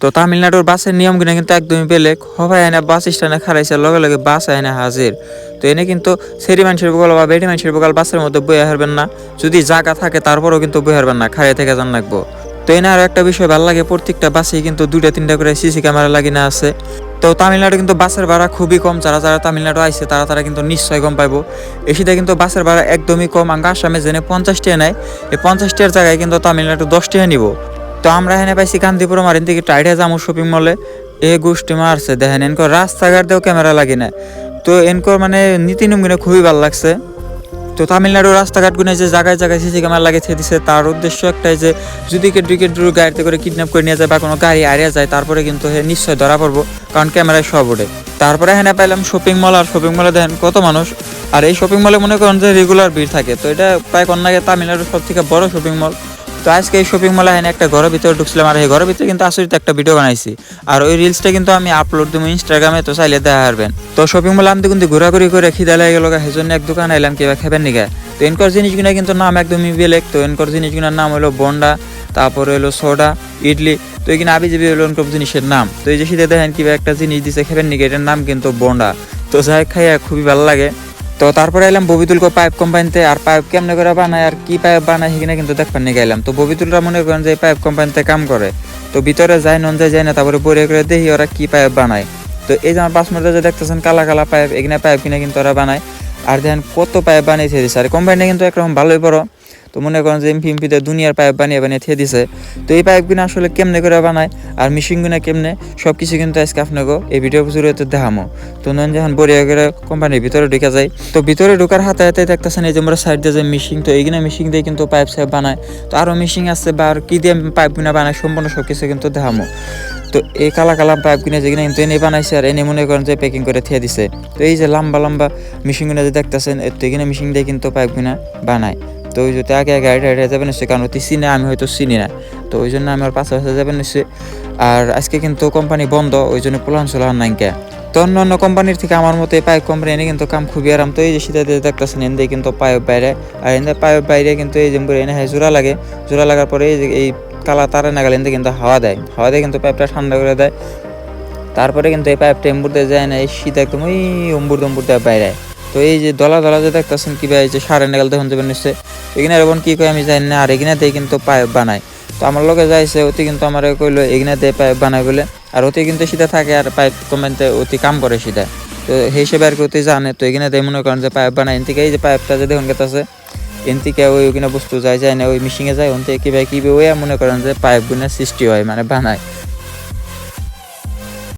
তো তামিলনাড়ুর বাসের নিয়মগুলো কিন্তু একদমই বেলেগ। হবাই আয়না বাস স্ট্যান্ডে খারাইছে লগে লগে বাস আয়না হাজির। তো এনে কিন্তু সেরি মানুষের বকাল বা বেটি মানুষের বকাল বাসের মধ্যে বয়ে হারবেন না। যদি জায়গা থাকে তারপরেও কিন্তু বয়ে হারবেন না খাইয়ে থেকে যান লাগবো। তো এনে আরও একটা বিষয় ভালো লাগে, প্রত্যেকটা বাসেই কিন্তু দুইটা, তিনটা করে সিসি ক্যামেরা লাগিয়ে আছে। তো তামিলনাড়ু কিন্তু বাসের ভাড়া খুবই কম, যারা যারা তামিলনাড়ু আইছে তারা তারা কিন্তু নিশ্চয় কম পাইবো। এসিতে কিন্তু বাসের ভাড়া একদমই কম, আঙ্গা আসামে জেনে পঞ্চাশ টাকা নেয়, এই পঞ্চাশ জায়গায় কিন্তু তামিলনাড়ু দশ নিব। তো আমরা এখানে পাইছি কান্তিপুরম আর থেকে টাইডে যাব শপিং মলে এ। গোষ্ঠী মারছে, দেখেন, এনকর রাস্তাঘাট দিয়েও ক্যামেরা লাগে না। তো এনকর মানে নীতি নিয়মগুলো খুবই ভালো লাগছে। তো তামিলনাড়ুর রাস্তাঘাট গুনে যে জায়গায় জায়গায় সিসি ক্যামেরা লাগিয়ে দিছে, তার উদ্দেশ্য একটাই যে যদি কে ডিকেট গাড়িতে করে কিডন্যাপ করে নিয়ে যায় বা কোনো গাড়ি হারিয়ে যায়, তারপরে কিন্তু হে নিশ্চয় ধরা পড়ব, কারণ ক্যামেরায় সব ওঠে। তারপরে এখানে পাইলাম শপিং মল আর শপিং মলে দেখেন কত মানুষ। আর এই শপিং মলে মনে করেন যে রেগুলার ভিড় থাকে। তো এটা প্রায় কন্যাকে তামিলনাড়ুর সব থেকে বড় শপিং মল তো আজকে এই শপিং মলে এখানে একটা ঘরের ভিতরে ঢুকছিলাম আর এই ঘরের ভিতরে কিন্তু আসলে একটা ভিডিও বানাইছি। আর ওই রিলসটা কিন্তু আমি আপলোড দেবো ইনস্টাগ্রামে তো চাইলে দেখা হারবেন। তো শপিং মলে আমি কিন্তু ঘোরাঘুরি করে খিদা লেগে গেল সেই জন্য এক দোকান এলাম কিবা খাবেন নিগা তো এনকর জিনিসগুলো কিন্তু নাম একদমই বেলেগ তো এনকর জিনিসগুলোর নাম হলো বন্ডা, তারপরে হলো সোডা, ইডলি, তো এখানে আবি যাবি হলো এনকর জিনিসের নাম। তো এই যে শীতে দেখেন কিবা একটা জিনিস দিছে খাবেন নিগা এটার নাম কিন্তু বন্ডা। তো যাই খাইয়া খুবই ভালো লাগে। তো তারপরে এলাম ববিদুলকে পাইপ কোম্পানিতে, আর পাইপ কেমনে করে বানায়, আর কি পাইপ বানায় সেখানে কিন্তু দেখবার নিয়ে গেলাম। তো ববিতুলরা মনে করেন যে পাইপ কোম্পানিতে কাম করে। তো ভিতরে যাই নন যায় যায় না, তারপরে বড়ে করে দেখি ওরা কি পাইপ বানায়। তো এই যে আমার পাঁচ মিনিটে যে দেখতেছেন কালা কালা পাইপ, এখানে পাইপ কিনে কিন্তু ওরা বানায়। আর দেখেন কত পাইপ বানিয়েছে স্যার কোম্পানিটা কিন্তু একরকম ভালোই বড়। তো মনে করেন যে এমপি দুনিয়ার পাইপ বানিয়ে বানিয়ে থিয়ে দিছে। তো এই পাইপগুলো আসলে কেমনে করে বানায় আর মেশিনগুলো কেমনে সব কিছু কিন্তু আজকে আপনাকে এই ভিডিও জুড়ে দেখামো। তো নন যখন বড়িয়া করে কোম্পানির ভিতরে ঢুকে যায়। তো ভিতরে ঢোকার হাতে হাতে দেখতেছেন এই যে আমরা সাইড দিয়ে যে মেশিন তো এইগুলো মেশিন দিয়ে কিন্তু পাইপ সাইপ বানায়। তো আরও মেশিন আছে বা আর কি দিয়ে পাইপগুলো বানায় সম্পূর্ণ সব কিছু কিন্তু দেখামো। তো এই কালা কালা পাইপ কিনে যেগুলো কিন্তু এনে বানাইছে আর এনে মনে করেন যে প্যাকিং করে থিয়ে দিছে। তো এই যে লম্বা লম্বা মেশিনগুলো যে দেখতেছেন তো এখানে মেশিন দিয়ে কিন্তু পাইপগুলো বানায়। তো ওই যদি আগে হাইটে হাইটে যাবেন নিশ্চয় কারণ অতি চিনে আমি হয়তো চিনি না। তো ওই জন্য আমার পাশে পাশে যাবেন নিশ্চয় আর আজকে কিন্তু কোম্পানি বন্ধ, ওই জন্য প্লান চলার নাইকা তো অন্য অন্য কোম্পানির থেকে আমার মতো এই পাইপ কোম্পানি এনে কিন্তু কাম খুবই আরাম। তো এই যে শীতে দেখতেছেন এনে কিন্তু পাইপ বাইরে। আর এনে পাইপ বাইরে কিন্তু এই যে এনে হয় জোড়া লাগে। জোড়া লাগার পরে এই যে, এই কালা তারে নাগাল এনে কিন্তু হাওয়া দেয়। হাওয়া দিয়ে কিন্তু পাইপটা ঠান্ডা করে দেয়। তারপরে কিন্তু এই পাইপটা এম্বুর দিয়ে যায় না, এই শীত একদম ওই অম্বুর দম্বুর দেয় বাইরে। তো এই যে দলা দলা যে দেখতেছেন কি ভাই যে সারে নাগাল দেখুন যাবেন নিশ্চয়। এখানে এরকম কি কয়, আমি জানি না, আর দিয়ে কিন্তু পাইপ বানায়। তো আমার লোকে যাইছে, অতি কিন্তু আমার কইলো দিয়ে পাইপ বানায় বলে। আর অতি কিন্তু সিধা থাকে আর পাইপ কমেন্টে অতি কাম করে শীতে তো সেই হিসেবে আর কি অতি জানে, তো দিয়ে মনে করেন যে পাইপ বানায়। এন থেকে এই যে পাইপটা যে দেখুন গেছে এন থেকে ওই ওখানে বস্তু যায় যায় না, ওই মিশিংয়ে যায় ওন থেকে কীভাবে কীভাবে ওই মনে করেন যে পাইপ গুনে সৃষ্টি হয় মানে বানায়।